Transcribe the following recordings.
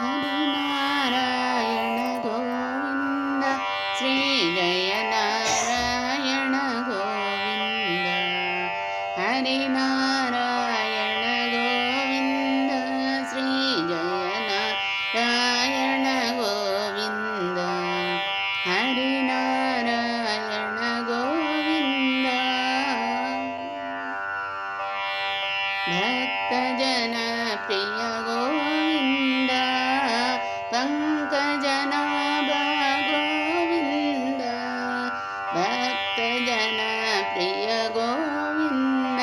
ഹരിനാരായണ ഗോവിന്ദ ശ്രീ ഗോവിന്ദ ഹരിനാരായണ ഗോവിന്ദ ഗോവിന്ദ ഹരിനാരായണ ഗോവിന്ദ ഭക്തജനപ്രിയ ഗോവിന്ദ. जनाब गोविन्द। भक्तजनप्रिय गोविन्द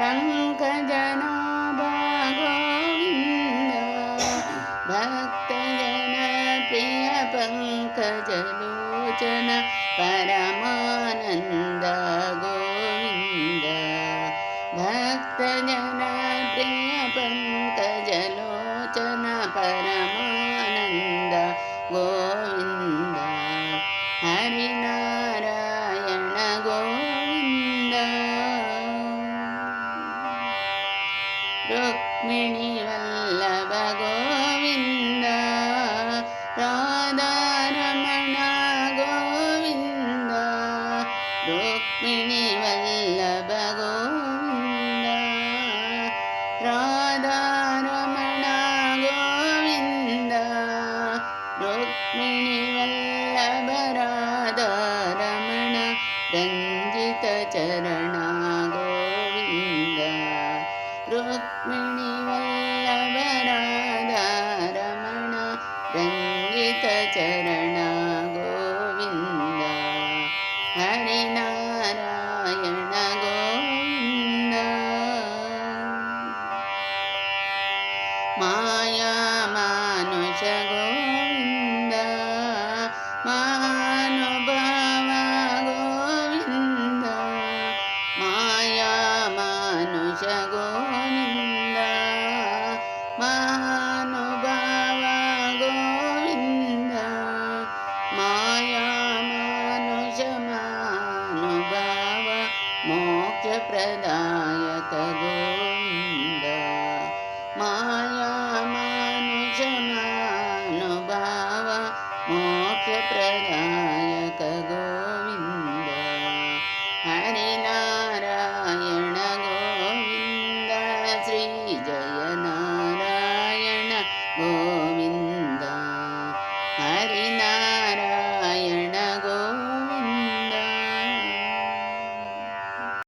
पङ्कजनाब गोविन्द भक्जनप्रिय पङ्कजनुजन परमानन्द। गो ರುಕ್ಮಿಣಿ ವಲ್ಲಭ ಗೋವಿಂದ ರಾಧಾರಮಣ ಗೋವಿಂದ ರುಕ್ಮಿಣಿ ವಲ್ಲಭ ಗೋವಿಂದ ರಾಧಾರಮಣ ಗೋವಿಂದ ರುಕ್ಮಿಣಿ ವಲ್ಲಭ ರಾಧಾರಮಣ ರಂಜಿತ ಚರಣ ಗೋ ഗോവിന്ദായ മാനുഷ ഗോവിന്ദ മാനുഭവ ഗോവിന്ദ മായ മാനുഷ ഗോവിന്ദ മാനുഭവ ഗോവിന്ദ മായ മാനുഷ മാനുഭവ മോക്ഷപ്രദായക Brenner.